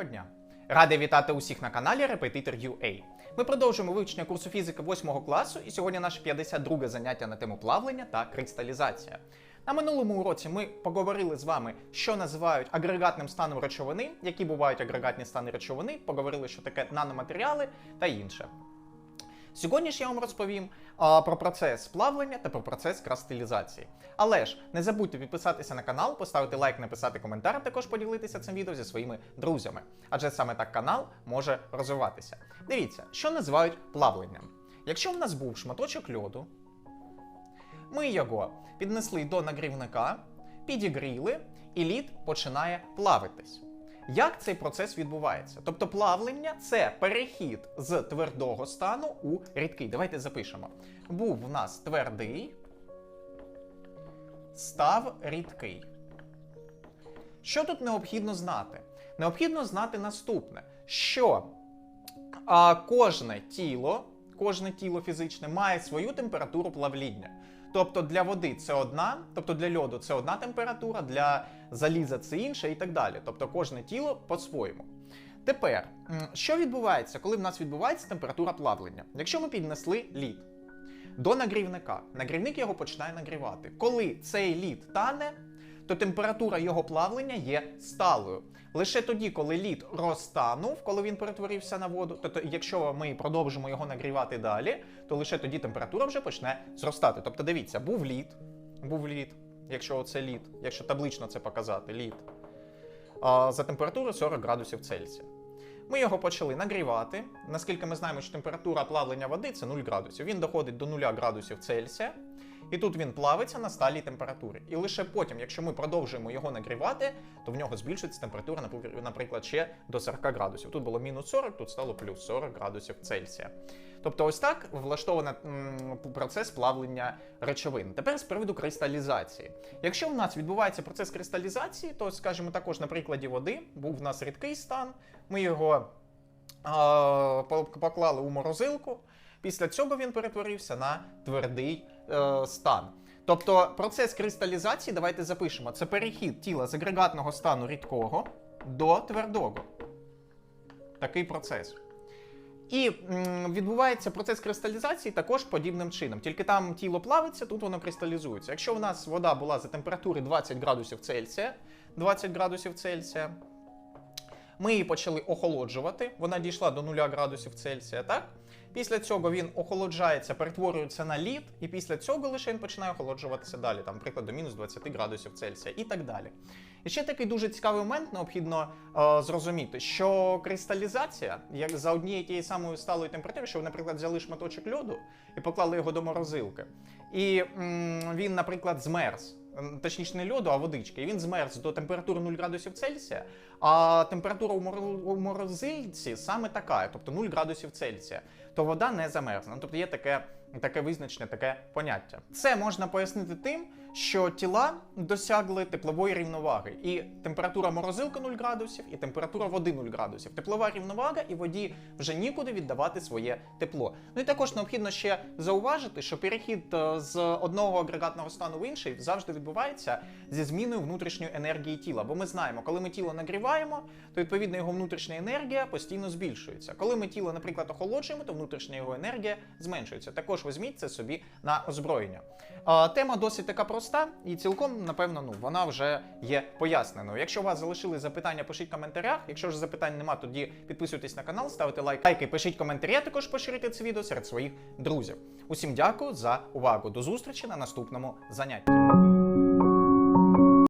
Доброго дня! Радий вітати усіх на каналі Repetitor UA. Ми продовжуємо вивчення курсу фізики 8 класу, і сьогодні наше 52 заняття на тему плавлення та кристалізація. На минулому уроці ми поговорили з вами, що називають агрегатним станом речовини, які бувають агрегатні стани речовини, поговорили, що таке наноматеріали та інше. Сьогодні ж я вам розповім а, про процес плавлення та про процес кристалізації. Але ж не забудьте підписатися на канал, поставити лайк, написати коментар, а також поділитися цим відео зі своїми друзями. Адже саме так канал може розвиватися. Дивіться, що називають плавленням. Якщо в нас був шматочок льоду, ми його піднесли до нагрівника, підігріли, і лід починає плавитись. Як цей процес відбувається? Тобто плавлення це перехід з твердого стану у рідкий. Давайте запишемо. Був в нас твердий, став рідкий. Що тут необхідно знати? Необхідно знати наступне: що а, кожне тіло, кожне тіло фізичне має свою температуру плавління. Тобто для води це одна, тобто для льоду це одна температура, для заліза це інша і так далі. Тобто кожне тіло по-своєму. Тепер, що відбувається, коли в нас відбувається температура плавлення? Якщо ми піднесли лід до нагрівника, нагрівник його починає нагрівати. Коли цей лід тане, то температура його плавлення є сталою. Лише тоді, коли лід розтанув, коли він перетворився на воду, тобто, якщо ми продовжимо його нагрівати далі, то лише тоді температура вже почне зростати. Тобто, дивіться, був лід, був лід, якщо це лід, якщо таблично це показати, лід за температурою 40 градусів Цельсія. Ми його почали нагрівати. Наскільки ми знаємо, що температура плавлення води це 0 градусів. Він доходить до 0 градусів Цельсія. І тут він плавиться на сталій температурі. І лише потім, якщо ми продовжуємо його нагрівати, то в нього збільшується температура, наприклад, ще до 40 градусів. Тут було мінус 40, тут стало плюс 40 градусів Цельсія. Тобто, ось так влаштований процес плавлення речовин. Тепер з приводу кристалізації. Якщо в нас відбувається процес кристалізації, то скажімо також на прикладі води був в нас рідкий стан. Ми його по- поклали у морозилку. Після цього він перетворився на твердий е, стан. Тобто процес кристалізації, давайте запишемо, це перехід тіла з агрегатного стану рідкого до твердого. Такий процес. І відбувається процес кристалізації також подібним чином. Тільки там тіло плавиться, тут воно кристалізується. Якщо в нас вода була за температури 20 градусів Цельсія, 20 градусів Цельсія, ми її почали охолоджувати. Вона дійшла до 0 градусів Цельсія, так? Після цього він охолоджається, перетворюється на лід, і після цього лише він починає охолоджуватися далі, там, наприклад, до мінус 20 градусів Цельсія і так далі. І ще такий дуже цікавий момент необхідно е, зрозуміти, що кристалізація, як за однією тією самою сталою температурою, що ви, наприклад, взяли шматочок льоду і поклали його до морозилки, і м, він, наприклад, змерз. Точніше, не льоду, а водички. І він змерз до температури 0 градусів Цельсія, а температура у морозильці саме така, тобто 0 градусів Цельсія, то вода не замерзне. Ну, Тобто є таке, таке визначене, таке поняття. Це можна пояснити тим, що тіла досягли теплової рівноваги, і температура морозилки 0 градусів, і температура води 0 градусів. Теплова рівновага, і воді вже нікуди віддавати своє тепло. Ну і також необхідно ще зауважити, що перехід е, з одного агрегатного стану в інший завжди відбувається зі зміною внутрішньої енергії тіла. Бо ми знаємо, коли ми тіло нагріваємо, то відповідно його внутрішня енергія постійно збільшується. Коли ми тіло, наприклад, охолоджуємо, то внутрішня його енергія зменшується. Також візьміть це собі на озброєння. А, Тема досить така проста, і цілком, напевно, ну вона вже є поясненою. Якщо у вас залишили запитання, пишіть в коментарях. Якщо ж запитань нема, тоді підписуйтесь на канал, ставте лайк, лайки, пишіть коментарі, а також поширюйте це відео серед своїх друзів. Усім дякую за увагу. До зустрічі на наступному занятті.